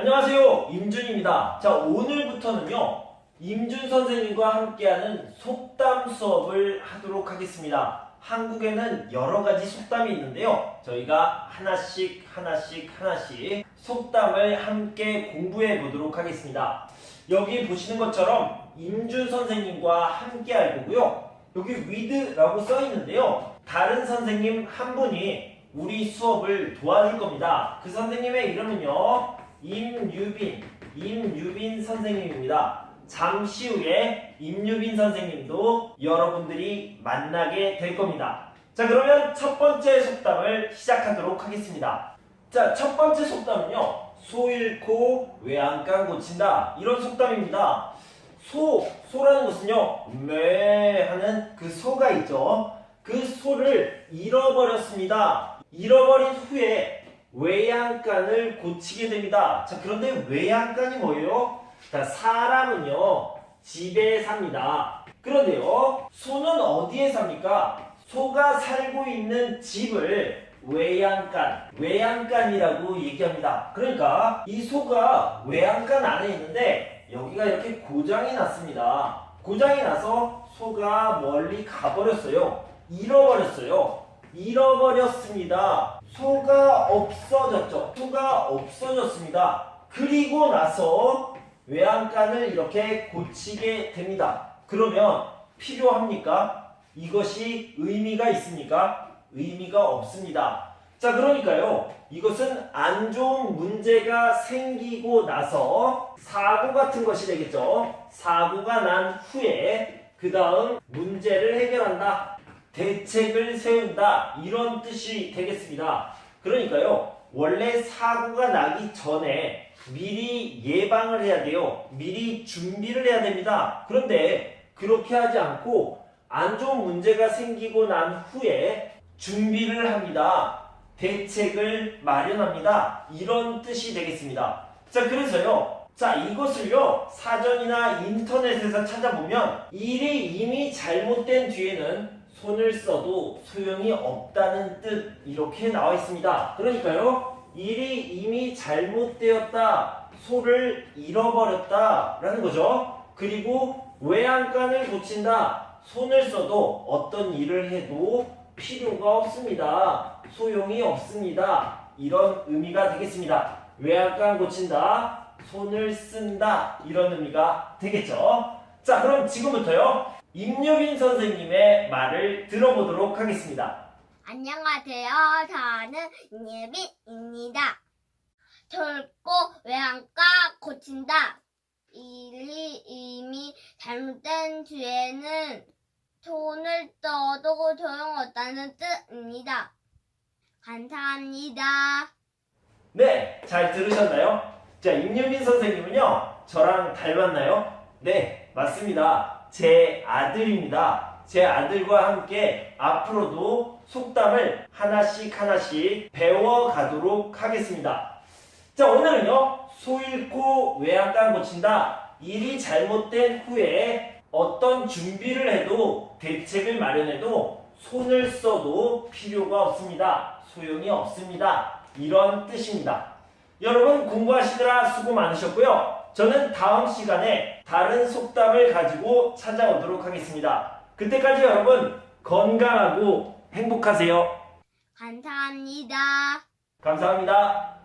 안녕하세요. 임준입니다. 자, 오늘부터는요. 임준 선생님과 함께하는 속담 수업을 하도록 하겠습니다. 한국에는 여러 가지 속담이 있는데요. 저희가 하나씩 하나씩 하나씩 속담을 함께 공부해 보도록 하겠습니다. 여기 보시는 것처럼 임준 선생님과 함께 할 거고요. 여기 with라고 써 있는데요. 다른 선생님 한 분이 우리 수업을 도와줄 겁니다. 그 선생님의 이름은요. 임유빈, 임유빈 선생님입니다. 잠시 후에 임유빈 선생님도 여러분들이 만나게 될 겁니다. 자, 그러면 첫 번째 속담을 시작하도록 하겠습니다. 자, 첫 번째 속담은요. 소 잃고 외양간 고친다. 이런 속담입니다. 소, 소라는 것은요. 매 하는 그 소가 있죠. 그 소를 잃어버렸습니다. 잃어버린 후에 외양간을 고치게 됩니다. 자, 그런데 외양간이 뭐예요? 자, 사람은요, 집에 삽니다. 그런데요, 소는 어디에 삽니까? 소가 살고 있는 집을 외양간, 외양간이라고 얘기합니다. 그러니까 이 소가 외양간 안에 있는데 여기가 이렇게 고장이 났습니다. 고장이 나서 소가 멀리 가버렸어요. 잃어버렸어요. 잃어버렸습니다. 소가 없어졌죠. 소가 없어졌습니다. 그리고 나서 외양간을 이렇게 고치게 됩니다. 그러면 필요합니까? 이것이 의미가 있습니까? 의미가 없습니다. 자, 그러니까요. 이것은 안 좋은 문제가 생기고 나서 사고 같은 것이 되겠죠. 사고가 난 후에 그 다음 문제를 해결한다. 대책을 세운다. 이런 뜻이 되겠습니다. 그러니까요. 원래 사고가 나기 전에 미리 예방을 해야 돼요. 미리 준비를 해야 됩니다. 그런데 그렇게 하지 않고 안 좋은 문제가 생기고 난 후에 준비를 합니다. 대책을 마련합니다. 이런 뜻이 되겠습니다. 자, 그래서요. 자, 이것을요. 사전이나 인터넷에서 찾아보면 일이 이미 잘못된 뒤에는 손을 써도 소용이 없다는 뜻 이렇게 나와 있습니다. 그러니까요. 일이 이미 잘못되었다. 소를 잃어버렸다 라는 거죠. 그리고 외양간을 고친다. 손을 써도 어떤 일을 해도 필요가 없습니다. 소용이 없습니다. 이런 의미가 되겠습니다. 외양간 고친다. 손을 쓴다. 이런 의미가 되겠죠. 자, 그럼 지금부터요. 임유빈 선생님의 말을 들어보도록 하겠습니다. 안녕하세요. 저는 예빈입니다. 젊고 외양가 고친다. 일이 이미 잘못된 뒤에는 손을 떠도 소용없다는 뜻입니다. 감사합니다. 네, 잘 들으셨나요? 자, 임유빈 선생님은요, 저랑 닮았나요? 네, 맞습니다. 제 아들입니다. 제 아들과 함께 앞으로도 속담을 하나씩 하나씩 배워가도록 하겠습니다. 자, 오늘은요, 소 잃고 외양간 고친다. 일이 잘못된 후에 어떤 준비를 해도 대책을 마련해도 손을 써도 필요가 없습니다. 소용이 없습니다. 이런 뜻입니다. 여러분 공부하시느라 수고 많으셨고요. 저는 다음 시간에 다른 속담을 가지고 찾아오도록 하겠습니다. 그때까지 여러분 건강하고 행복하세요. 감사합니다. 감사합니다.